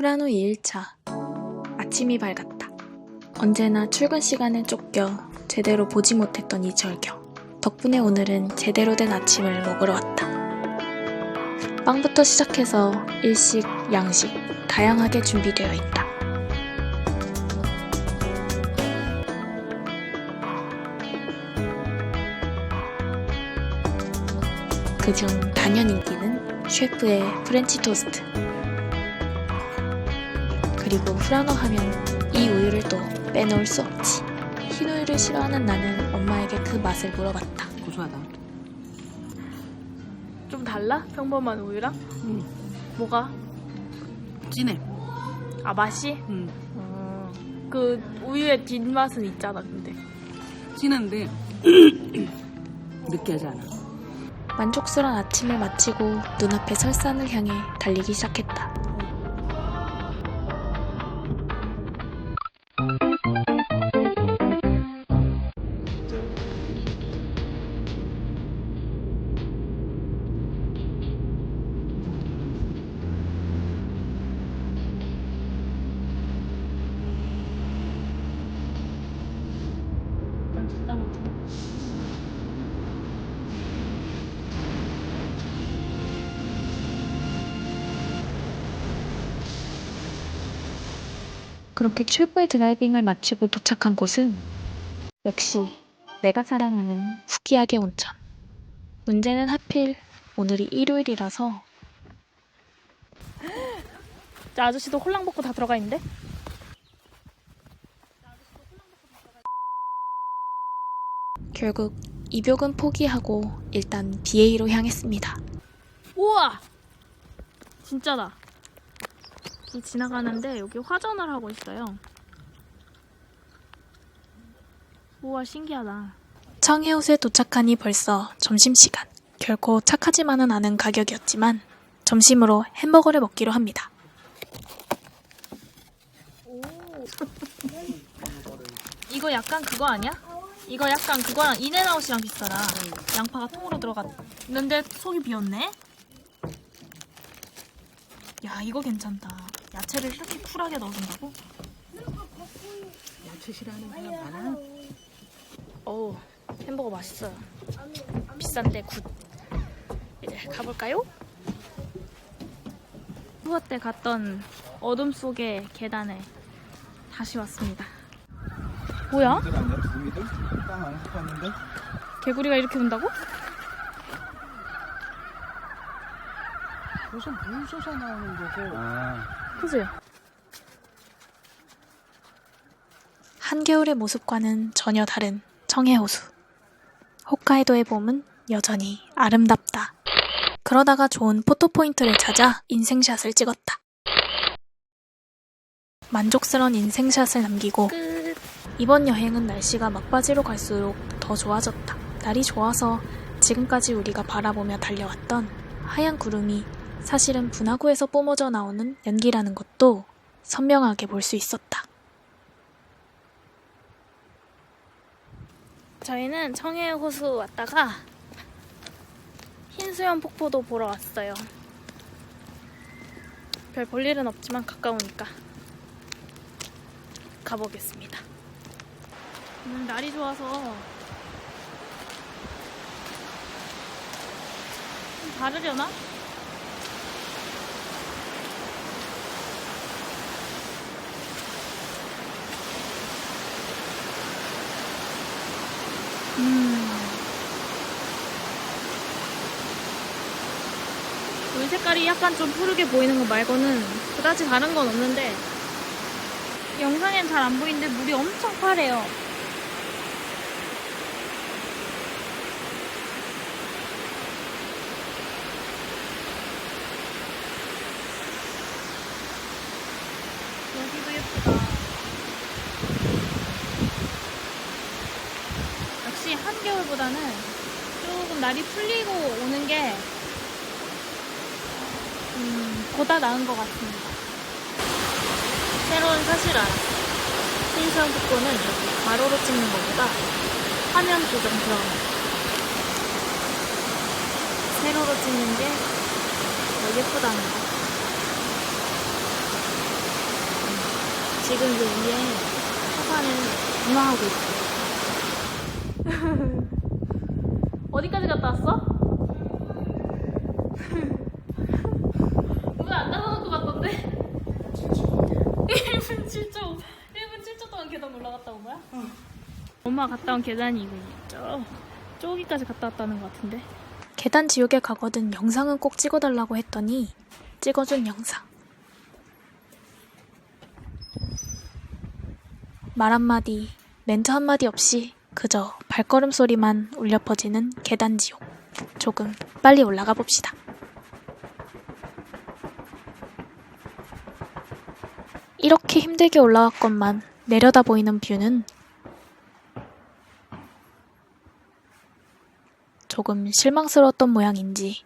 후라노 2일차. 아침이 밝았다. 언제나 출근 시간에 쫓겨 제대로 보지 못했던 이철경. 덕분에 오늘은 제대로 된 아침을 먹으러 왔다. 빵부터 시작해서 일식, 양식, 다양하게 준비되어 있다. 그중 단연 인기는 셰프의 프렌치 토스트. 그리고 후라노 하면 이 우유를 또 빼놓을 수 없지. 흰 우유를 싫어하는 나는 엄마에게 그 맛을 물어봤다. 고소하다. 좀 달라? 평범한 우유랑? 응. 뭐가? 진해. 아 맛이? 응. 어, 그 우유의 뒷맛은 있잖아 근데 진한데 느끼하지 않아. 만족스러운 아침을 마치고 눈앞의 설산을 향해 달리기 시작했다. 그렇게 큐브의 드라이빙을 마치고 도착한 곳은 역시 내가 사랑하는 후기야게 온천. 문제는 하필 오늘이 일요일이라서 저 아저씨도 홀랑 벗고 다 들어가 있는데? 결국 입욕은 포기하고 일단 BA로 향했습니다. 우와! 진짜다 이 지나가는데 여기 화전을 하고 있어요 우와 신기하다 청해호수에 도착하니 벌써 점심시간. 결코 착하지만은 않은 가격이었지만 점심으로 햄버거를 먹기로 합니다. 이거 약간 그거 아니야? 이거 약간 그거랑 인앤아웃이랑 비슷하다 양파가 통으로 들어갔는데 속이 비었네? 야 이거 괜찮다 야채를 이렇게 쿨하게 넣어준다고? 야채 싫어하는 사람 많아. 어우 햄버거 맛있어요 비싼데 굿 이제 가볼까요? 휴가 때 갔던 어둠 속의 계단에 다시 왔습니다 뭐야? 개구리가 이렇게 운다고? 무슨 물 쏟아 나오는 거고. 아 그지? 한겨울의 모습과는 전혀 다른 청해호수. 홋카이도의 봄은 여전히 아름답다. 그러다가 좋은 포토포인트를 찾아 인생샷을 찍었다. 만족스러운 인생샷을 남기고 끝 이번 여행은 날씨가 막바지로 갈수록 더 좋아졌다. 날이 좋아서 지금까지 우리가 바라보며 달려왔던 하얀 구름이 사실은 분화구에서 뿜어져 나오는 연기라는 것도 선명하게 볼 수 있었다. 저희는 청해 호수 왔다가 흰수염 폭포도 보러 왔어요. 별 볼 일은 없지만 가까우니까 가보겠습니다. 오늘 날이 좋아서 좀 다르려나? 음. 물 색깔이 약간 좀 푸르게 보이는 거 말고는 그다지 다른 건 없는데 영상엔 잘 안 보이는데 물이 엄청 파래요. 여기도 예쁘다. 역시 한겨울보다는 조금 날이 풀리고 오는 게 음, 보다 나은 것 같습니다. 새로운 사실 알았어요. 흰수염 복고는 이렇게 가로로 찍는 것보다 화면 조정 들어가요. 세로로 찍는 게 더 예쁘다는 거. 지금 그 위에 소파는 운항하고 있어. 어디까지 갔다 왔어? 왜안 나가는 것 같던데? 1분 7초, 1분 7초 동안 계단 올라갔다 온 거야? 엄마 갔다 온 계단이 이거 저, 저기까지 갔다 왔다는 것 같은데? 계단 지옥에 가거든 영상은 꼭 찍어달라고 했더니 찍어준 영상. 말 한마디, 멘트 한마디 없이 그저 발걸음 소리만 울려 퍼지는 계단 지옥. 조금 빨리 올라가 봅시다. 이렇게 힘들게 올라왔건만 내려다 보이는 뷰는 조금 실망스러웠던 모양인지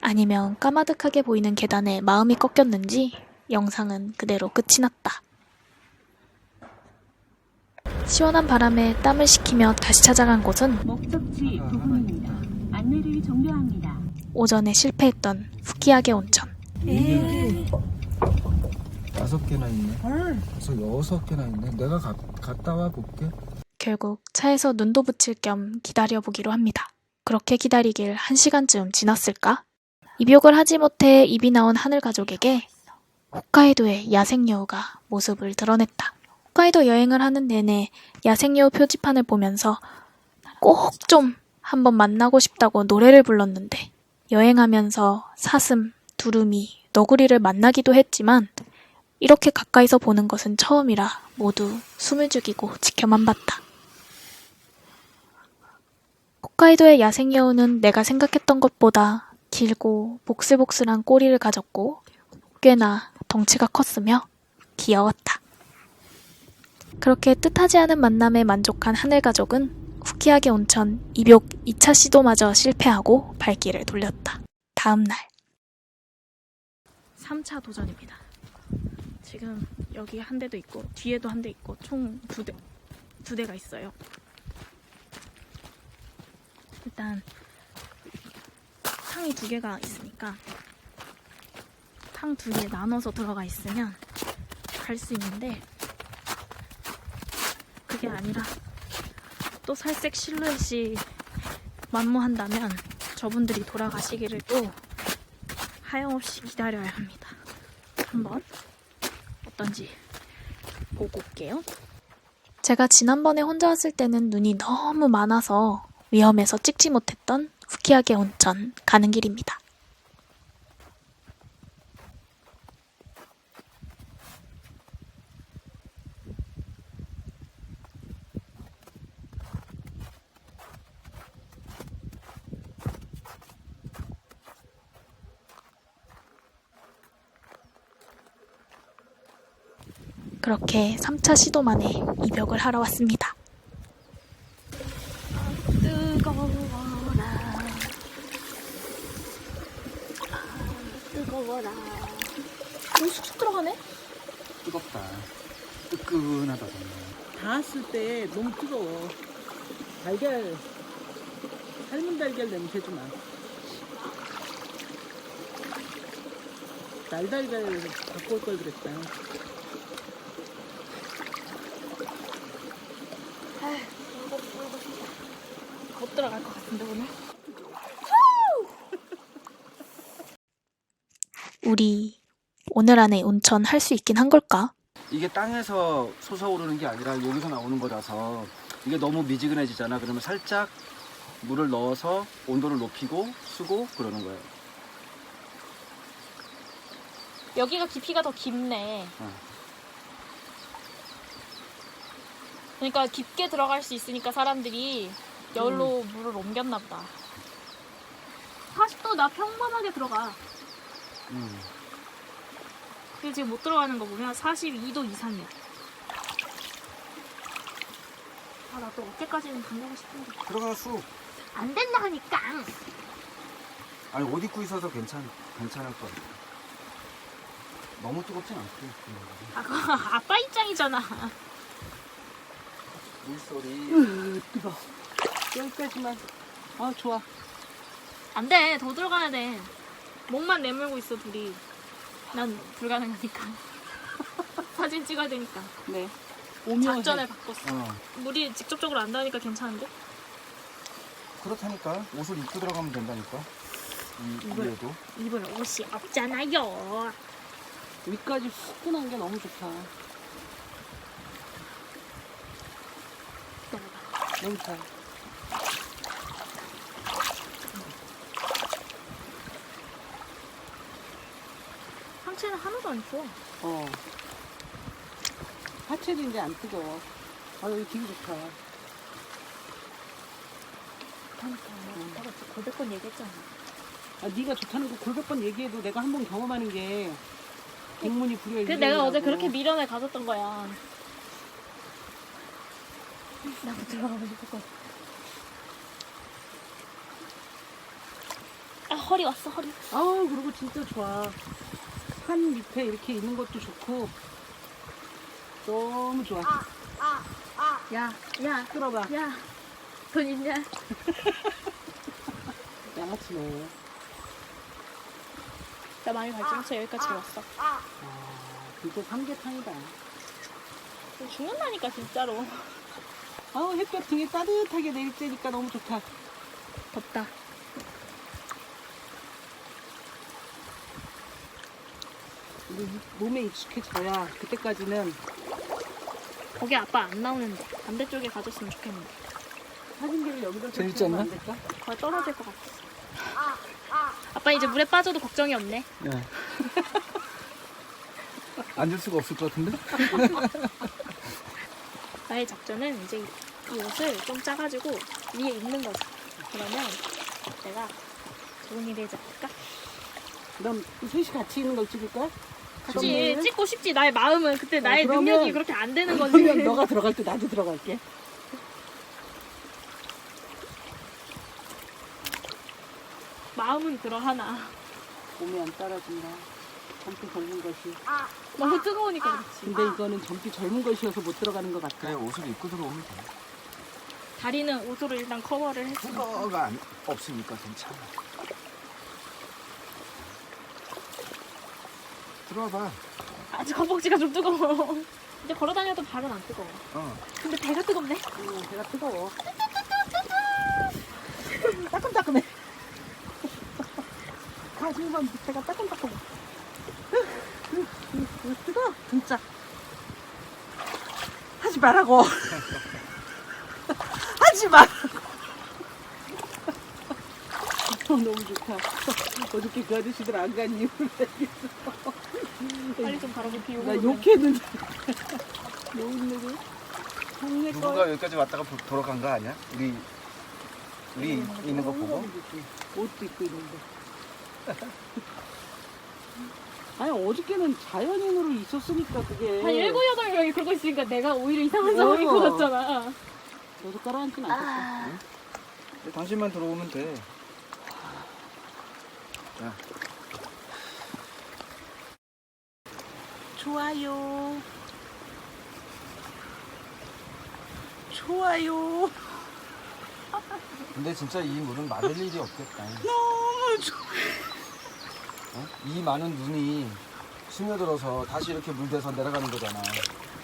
아니면 까마득하게 보이는 계단에 마음이 꺾였는지 영상은 그대로 끝이 났다. 시원한 바람에 땀을 식히며 다시 찾아간 곳은 목적지 부근입니다. 안내를 종료합니다. 오전에 실패했던 후키야게 온천. 다섯 개나 있네. 그래서 여섯 개나 있네. 내가 가, 갔다 와 볼게. 결국 차에서 눈도 붙일 겸 기다려보기로 합니다. 그렇게 기다리길 한 시간쯤 지났을까? 입욕을 하지 못해 입이 나온 하늘 가족에게 홋카이도의 야생여우가 모습을 드러냈다. 홋카이도 여행을 하는 내내 야생여우 표지판을 보면서 꼭 좀 한번 만나고 싶다고 노래를 불렀는데 여행하면서 사슴, 두루미, 너구리를 만나기도 했지만 이렇게 가까이서 보는 것은 처음이라 모두 숨을 죽이고 지켜만 봤다. 홋카이도의 야생 여우는 내가 생각했던 것보다 길고 복슬복슬한 꼬리를 가졌고 꽤나 덩치가 컸으며 귀여웠다. 그렇게 뜻하지 않은 만남에 만족한 하늘 가족은 후키야게 온천 입욕 2차 시도마저 실패하고 발길을 돌렸다. 다음 날 3차 도전입니다. 지금 여기 한 대도 있고 뒤에도 한 대 있고 총 두 대, 두 대가 있어요. 일단 탕이 두 개가 있으니까 탕 두 개 나눠서 들어가 있으면 갈 수 있는데 그게 아니라 또 살색 실루엣이 만무한다면 저분들이 돌아가시기를 또 하염없이 기다려야 합니다. 한번 어떤지 보고 올게요. 제가 지난번에 혼자 왔을 때는 눈이 너무 많아서 위험해서 찍지 못했던 후키야게 온천 가는 길입니다. 그렇게 3차 시도 만에 입역을 하러 왔습니다. 뜨거워라. 뜨거워라. 오, 쑥쑥 들어가네? 뜨겁다. 뜨끈하다 정말. 닿았을 때 너무 뜨거워. 달걀, 삶은 달걀 냄새 좀 나. 날달걀 갖고 올 걸 그랬다. 못 들어갈 것 같은데, 오늘? 우리 오늘 안에 온천 할 수 있긴 한 걸까? 이게 땅에서 솟아오르는 게 아니라 여기서 나오는 거라서 이게 너무 미지근해지잖아. 그러면 살짝 물을 넣어서 온도를 높이고 쓰고 그러는 거예요. 여기가 깊이가 더 깊네. 어. 그러니까 깊게 들어갈 수 있으니까 사람들이 열로 물을 옮겼나 보다. 40도 나 평범하게 들어가. 음. 근데 지금 못 들어가는 거 보면 42도 이상이야. 아, 나 또 어깨까지는 담그고 싶은데. 들어가 수. 안 된다 하니까. 아니 옷 입고 있어서 괜찮 괜찮을 거야. 너무 뜨겁진 않고. 아, 그거 아빠 입장이잖아. 물소리. 뜨거. 여기까지만. 아, 좋아. 안 돼, 더 들어가야 돼. 목만 내밀고 있어, 둘이. 난 불가능하니까. 사진 찍어야 되니까. 네. 오묘해. 작전을 바꿨어. 어. 물이 직접적으로 안 닿으니까 괜찮은데? 그렇다니까 옷을 입고 들어가면 된다니까. 이 이걸- 위에도. 입을 옷이 없잖아요. 위까지 후끈한 게 너무 좋다. 너무 좋아. 상체는 하나도 안 추워. 어. 하체도 이제 안 뜨거워. 아, 여기 되게 좋다. 그러니까 내가 고백 번 얘기했잖아. 아, 네가 좋다는 거 골백 번 얘기해도 내가 한 번 경험하는 게 백문이 불여 그래서 내가 어제 그렇게 미련을 가졌던 거야. 나도 들어가고 싶었거든. 아 허리 왔어 허리. 아우 그리고 진짜 좋아. 산 밑에 이렇게 있는 것도 좋고 너무 좋아. 야, 야, 끌어봐. 야, 돈 있냐? 양아치네. 나 많이 발전해서 여기까지 왔어. 아, 진짜 삼계탕이다. 죽는다니까 진짜로. 아우 햇볕 등에 따뜻하게 내릴 때니까 너무 좋다. 덥다. 이게 몸에 익숙해져야 그때까지는 거기 아빠 안 나오는데 반대쪽에 가졌으면 좋겠는데. 사진기를 여기다 재밌지 않나? 거의 떨어질 것 같았어. 아빠 이제 물에 빠져도 걱정이 없네. 네. 앉을 수가 없을 것 같은데? 나의 작전은 이제 이 옷을 좀 짜가지고 위에 입는 거지. 그러면 내가 좋은 일이 되지 않을까? 그럼 이 셋이 같이 있는 걸 찍을까? 같이 그러면은- 찍고 싶지. 나의 마음은 그때 나의 그러면- 능력이 그렇게 안 되는 거지. 그러면 너가 들어갈 때 나도 들어갈게. 마음은 그러하나 몸이 안 따라준다. 젊기 젊은 것이. 너무 뜨거우니까 그렇지. 근데 이거는 젊기 젊은 것이어서 못 들어가는 것 같아. 그래 옷을 입고 들어오면 돼. 다리는 옷으로 일단 커버를 했어. 그거가 안- 없으니까 괜찮아. 들어와봐. 아직 허벅지가 좀 뜨거워. 이제 걸어 다녀도 발은 안 뜨거워. 어. 근데 배가 뜨겁네. 응, 배가 뜨거워. 따끔따끔해. 가슴만 배가 따끔따끔해. 진짜. 하지 말라고. 하지 마. 너무 좋다. 어저께 그 아저씨들 안 간 이유를 알겠어. 빨리 좀 바로 비우고. 나 욕했는데. 동네 거. 누군가 여기까지 왔다가 도- 돌아간 거 아니야? 우리 우리 있는 거 보고. 옷도 입고 있는데. 아니 어저께는 자연인으로 있었으니까 그게. 한 일곱 여덟 명이 그러고 있으니까 내가 오히려 이상한 어. 상황인 것 같잖아. 너도 깔아앉진 않겠어. 당신만 들어오면 돼. 좋아요. 좋아요. 근데 진짜 이 물은 마를 일이 없겠다. 너무 좋아. 어? 이 많은 눈이 스며들어서 다시 이렇게 물대서 내려가는 거잖아.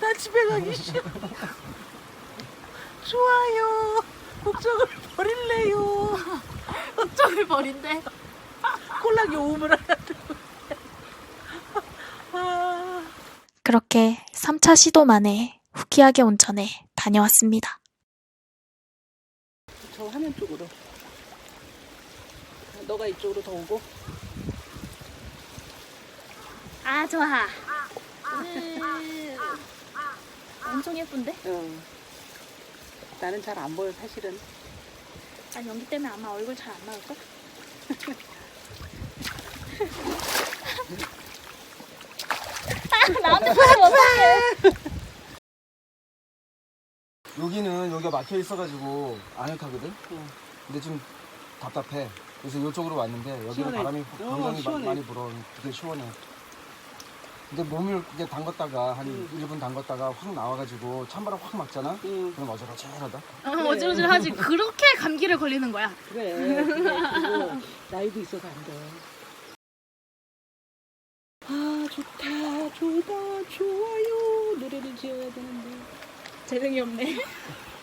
나 집에 가기 싫어. 좋아요. 걱정을 버릴래요. 걱정을 버린대. 오물 하나 들고. 아. 그렇게 3차 시도 만에 후키하게 온천에 다녀왔습니다. 저 화면 쪽으로. 너가 이쪽으로 더 오고. 아 좋아. 음, 엄청 예쁜데? 응. 나는 잘 안 보여 사실은. 아니 연기 때문에 아마 얼굴 잘 안 나올걸? 아, 나한테 소리 어떡해. 여기는 여기가 막혀 있어가지고 아늑하거든. 응. 근데 좀 답답해. 그래서 이쪽으로 왔는데 여기는 시원해. 바람이 어, 굉장히 마- 시원해. 많이 불어. 되게 시원해. 근데 몸을 이제 담궜다가 한 응. 1분 담궜다가 확 나와가지고 찬바람 확 막잖아. 응. 그럼 어질어질하다. 어, 어질어질하지. 그렇게 감기를 걸리는 거야. 그래. 그리고 나이도 있어서 안 돼. 아 좋다 좋다 좋아요. 가게를 지어야 되는데. 재능이 없네.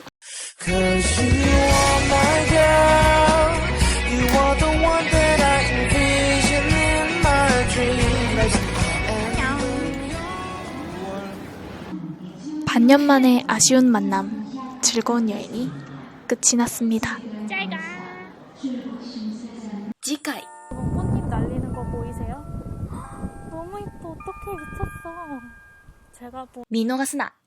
반년 만에 아쉬운 만남, 즐거운 여행이 끝이 났습니다. 지가이. 꽃잎 날리는 거 보이세요? 너무 이뻐. 어떡해. 미쳤어. 제가 보... 미노가 스나?